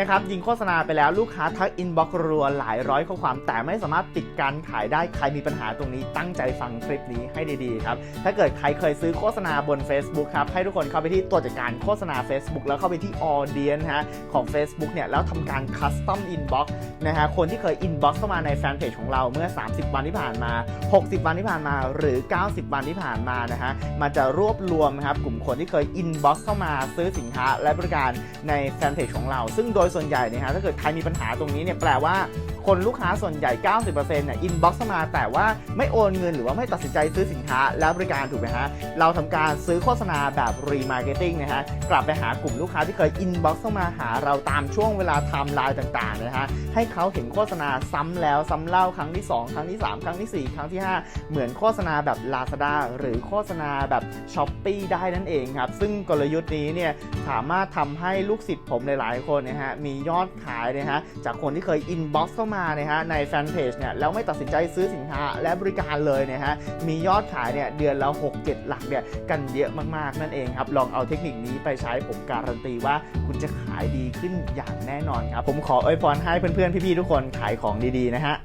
นะครับยิงโฆษณาไปแล้วลูกค้าทักอินบ็อกรัวหลายร้อยข้อความ แต่ไม่สามารถปิดการขายได้ใครมีปัญหาตรงนี้ตั้งใจฟังคลิปนี้ให้ดีๆครับถ้าเกิดใครเคยซื้อโฆษณาบน Facebook ครับให้ทุกคนเข้าไปที่ตัวจัดการโฆษณา Facebook แล้วเข้าไปที่ Audience ฮะของ Facebook เนี่ยแล้วทำการ Custom Inbox นะฮะคนที่เคย Inbox เข้ามาในแฟนเพจของเราเมื่อ 30 วันที่ผ่านมา 60 วันที่ผ่านมาหรือ 90 วันที่ผ่านมานะฮะมันจะรวบรวมครับกลุ่มคนที่เคย Inbox เข้ามาซื้อสินค้าและบริการในแฟนเพจของเรา ซึ่งโดยส่วนใหญ่เนี่ยฮะถ้าเกิดใครมีปัญหาตรงนี้เนี่ยแปลว่า คนลูกค้าส่วนใหญ่ 90%เนี่ยอินบ็อกซ์มา แต่ว่าไม่โอนเงินหรือว่าไม่ตัดสินใจซื้อสินค้าและบริการถูกไหมฮะ เราทำการซื้อโฆษณาแบบรีมาร์เก็ตติ้งนะฮะ กลับไปหากลุ่มลูกค้าที่เคยอินบ็อกซ์มาหาเราตามช่วงเวลาไทม์ไลน์ต่างๆนะฮะ ให้เขาเห็นโฆษณาซ้ำแล้วซ้ำเล่าครั้งที่ 2 ครั้งที่ 3 ครั้งทีสี่ 4 ครั้งที่ 5 เหมือนโฆษณาแบบ Lazada หรือโฆษณาแบบ s h อ p e e ได้นั่นเองครับ ซึ่งกลยุทธ์นี้เนี่ยสามารถทำให้ลูกศิษย์ผมหลายๆคนนะฮะมียอดขายนะฮะจากคนที่เคยอินบ็อกซ์เข้ามานะฮะในแฟนเพจเนี่ยแล้วไม่ตัดสินใจซื้อสินค้าและบริการเลยนะฮะมียอดขายเนี่ยเดือนละ6-7 หลักเนี่ยกันเยอะมากๆนั่นเองครับลองเอาเทคนิคนี้ไปใช้ผมการันตีว่าคุณจะขายดีขึ้นอย่างแน่นอนครับผมขออวยพรให้เพื่อนๆพี่ๆทุกคนขายของดีๆนะฮะ